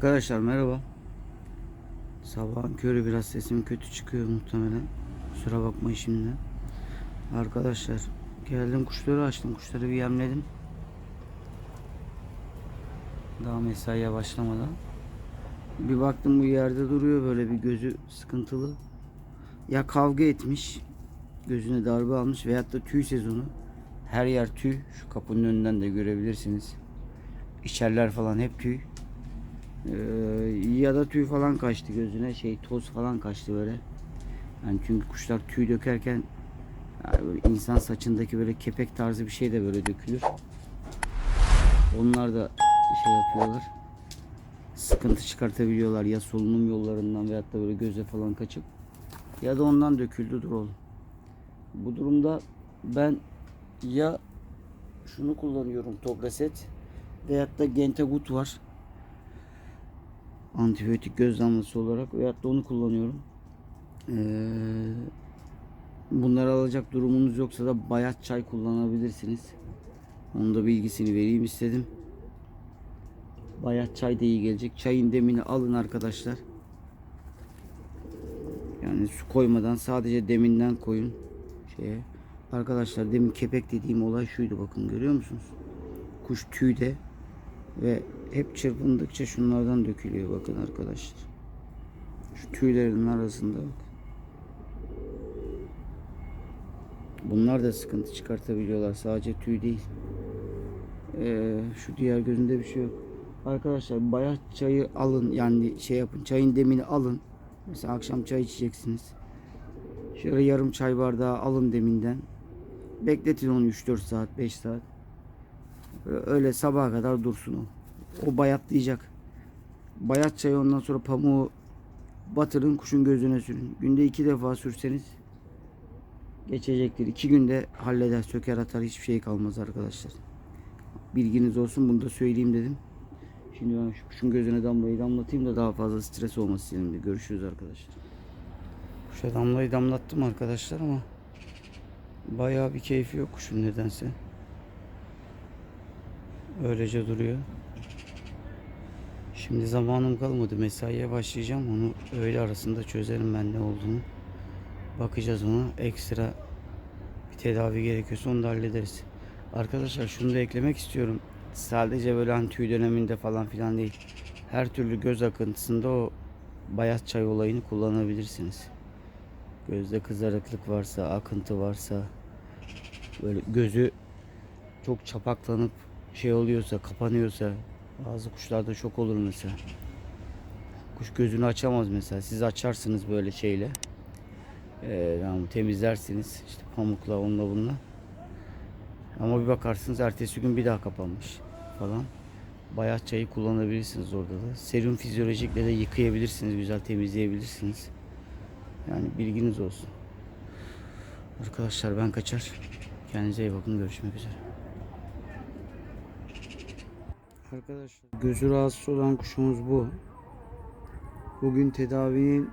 Arkadaşlar merhaba. Sabahın körü biraz sesim kötü çıkıyor muhtemelen. Kusura bakmayın şimdi. Arkadaşlar geldim kuşları açtım. Kuşları bir yemledim. Daha mesaiye başlamadan. Bir baktım bu yerde duruyor böyle bir gözü sıkıntılı. Ya kavga etmiş. Gözüne darbe almış veyahut da tüy sezonu. Her yer tüy. Şu kapının önünden de görebilirsiniz. İçerler falan hep tüy. Ee, ya da tüy falan kaçtı gözüne şey toz falan kaçtı böyle. Yani çünkü kuşlar tüy dökerken yani insan saçındaki böyle kepek tarzı bir şey de böyle dökülür. Onlar da şey yapıyorlar. Sıkıntı çıkartabiliyorlar ya solunum yollarından veyahut da böyle göze falan kaçıp ya da ondan döküldü dur oğlum. Bu durumda ben ya şunu kullanıyorum Tograset veyahut da Gentagut var antibiyotik göz damlası olarak veyahut da onu kullanıyorum. Ee, bunları alacak durumunuz yoksa da bayat çay kullanabilirsiniz. Onun da bilgisini vereyim istedim. Bayat çay da iyi gelecek. Çayın demini alın arkadaşlar. Yani su koymadan sadece deminden koyun şeye. Arkadaşlar demin kepek dediğim olay şuydu bakın görüyor musunuz? Kuş tüyde ve hep çırpındıkça şunlardan dökülüyor bakın arkadaşlar. Şu tüylerin arasında bak. Bunlar da sıkıntı çıkartabiliyorlar. Sadece tüy değil. Ee, şu diğer gözünde bir şey yok. Arkadaşlar bayat çayı alın yani şey yapın çayın demini alın. Mesela akşam çay içeceksiniz. Şöyle yarım çay bardağı alın deminden. Bekletin onu 3-4 saat 5 saat. Öyle sabaha kadar dursun o. O bayatlayacak. Bayat çayı ondan sonra pamuğu batırın kuşun gözüne sürün. Günde iki defa sürseniz geçecektir. İki günde halleder, söker atar hiçbir şey kalmaz arkadaşlar. Bilginiz olsun bunu da söyleyeyim dedim. Şimdi ben şu kuşun gözüne damlayı damlatayım da daha fazla stres olmasın elimde. Görüşürüz arkadaşlar. Kuşa damlayı damlattım arkadaşlar ama bayağı bir keyfi yok kuşun nedense. Öylece duruyor. Şimdi zamanım kalmadı. Mesaiye başlayacağım. Onu öğle arasında çözerim ben ne olduğunu. Bakacağız ona. Ekstra bir tedavi gerekiyorsa onu da hallederiz. Arkadaşlar şunu da eklemek istiyorum. Sadece böyle hani tüy döneminde falan filan değil. Her türlü göz akıntısında o bayat çay olayını kullanabilirsiniz. Gözde kızarıklık varsa, akıntı varsa, böyle gözü çok çapaklanıp şey oluyorsa, kapanıyorsa, bazı kuşlarda çok olur mesela. Kuş gözünü açamaz mesela. Siz açarsınız böyle şeyle. Ee, yani temizlersiniz işte pamukla onunla bununla. Ama bir bakarsınız ertesi gün bir daha kapanmış falan. Bayat çayı kullanabilirsiniz orada da. Serum fizyolojikle de yıkayabilirsiniz, güzel temizleyebilirsiniz. Yani bilginiz olsun. Arkadaşlar ben kaçar. Kendinize iyi bakın. Görüşmek üzere. Arkadaşlar gözü rahatsız olan kuşumuz bu. Bugün tedavinin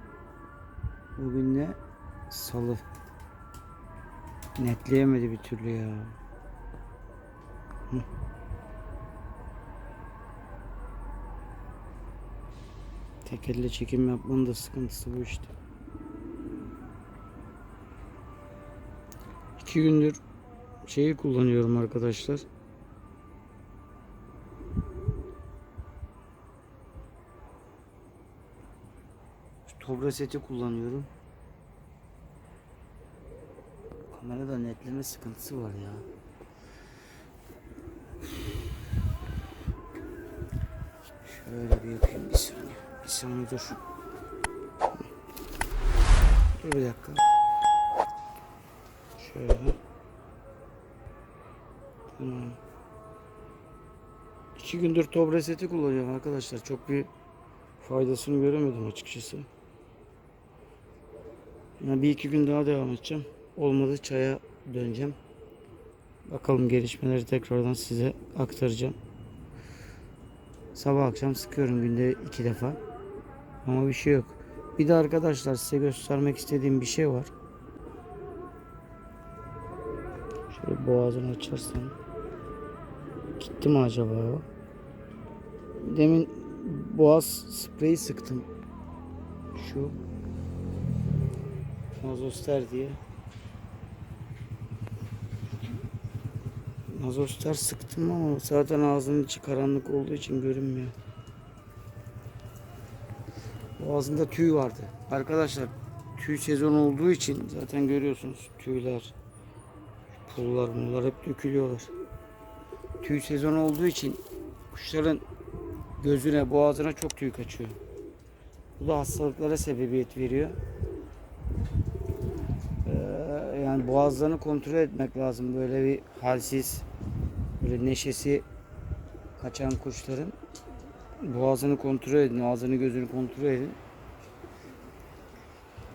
bugün ne? Salı. Netleyemedi bir türlü ya. Hı. Tek elle çekim yapmanın da sıkıntısı bu işte. İki gündür şeyi kullanıyorum arkadaşlar. Tobra seti kullanıyorum. Kamerada netleme sıkıntısı var ya. Şöyle bir yapayım bir saniye. Bir saniye dur. Dur bir dakika. Şöyle. Tamam. İki gündür Tobra seti kullanıyorum arkadaşlar. Çok bir faydasını göremedim açıkçası. Bir iki gün daha devam edeceğim. Olmadı çaya döneceğim. Bakalım gelişmeleri tekrardan size aktaracağım. Sabah akşam sıkıyorum günde iki defa. Ama bir şey yok. Bir de arkadaşlar size göstermek istediğim bir şey var. Şöyle boğazını açarsan. Gitti mi acaba o? Demin boğaz spreyi sıktım. Şu Nazoster diye. Nazoster sıktım ama zaten ağzının içi karanlık olduğu için görünmüyor. Boğazında tüy vardı. Arkadaşlar tüy sezon olduğu için zaten görüyorsunuz tüyler, pullar, bunlar hep dökülüyorlar. Tüy sezon olduğu için kuşların gözüne, boğazına çok tüy kaçıyor. Bu da hastalıklara sebebiyet veriyor. Yani boğazlarını kontrol etmek lazım. Böyle bir halsiz, böyle neşesi kaçan kuşların boğazını kontrol edin, ağzını gözünü kontrol edin.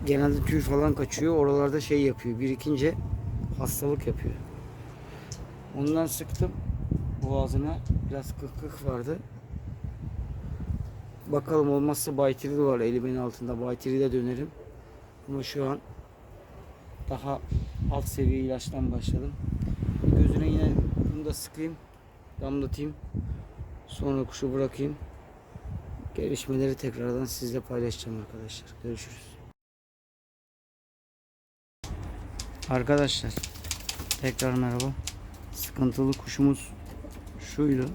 Genelde tüy falan kaçıyor. Oralarda şey yapıyor. Birikince hastalık yapıyor. Ondan sıktım boğazına. Biraz kıh kıh vardı. Bakalım olmazsa Baytiri var elimin altında. Baytiri'de dönerim. Ama şu an daha alt seviye ilaçtan başladım. Gözüne yine bunu da sıkayım. Damlatayım. Sonra kuşu bırakayım. Gelişmeleri tekrardan sizle paylaşacağım arkadaşlar. Görüşürüz. Arkadaşlar tekrar merhaba. Sıkıntılı kuşumuz şuydu.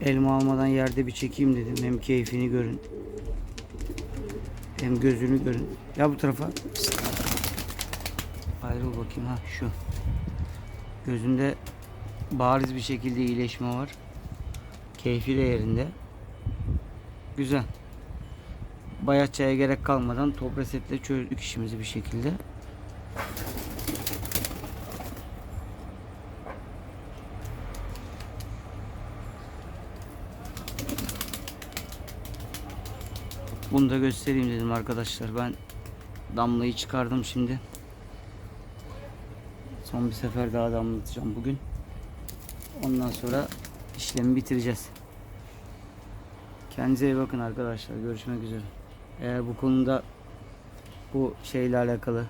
Elma almadan yerde bir çekeyim dedim. Hem keyfini görün. Hem gözünü görün. Ya bu tarafa. Ayrıl bakayım ha şu. Gözünde bariz bir şekilde iyileşme var. Keyfi de yerinde. Güzel. Bayat çaya gerek kalmadan top resetle çözdük işimizi bir şekilde. Bunu da göstereyim dedim arkadaşlar. Ben damlayı çıkardım şimdi. Son bir sefer daha damlatacağım bugün. Ondan sonra işlemi bitireceğiz. Kendinize iyi bakın arkadaşlar. Görüşmek üzere. Eğer bu konuda bu şeyle alakalı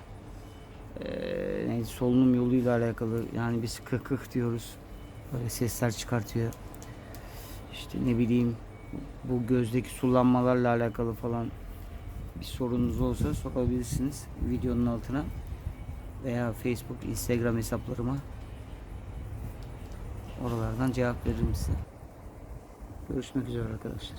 eee neydi, solunum yoluyla alakalı yani biz kık diyoruz. Böyle sesler çıkartıyor. İşte ne bileyim bu gözdeki sulanmalarla alakalı falan bir sorunuz olsa sorabilirsiniz videonun altına veya Facebook, Instagram hesaplarıma. Oralardan cevap veririm size. Görüşmek üzere arkadaşlar.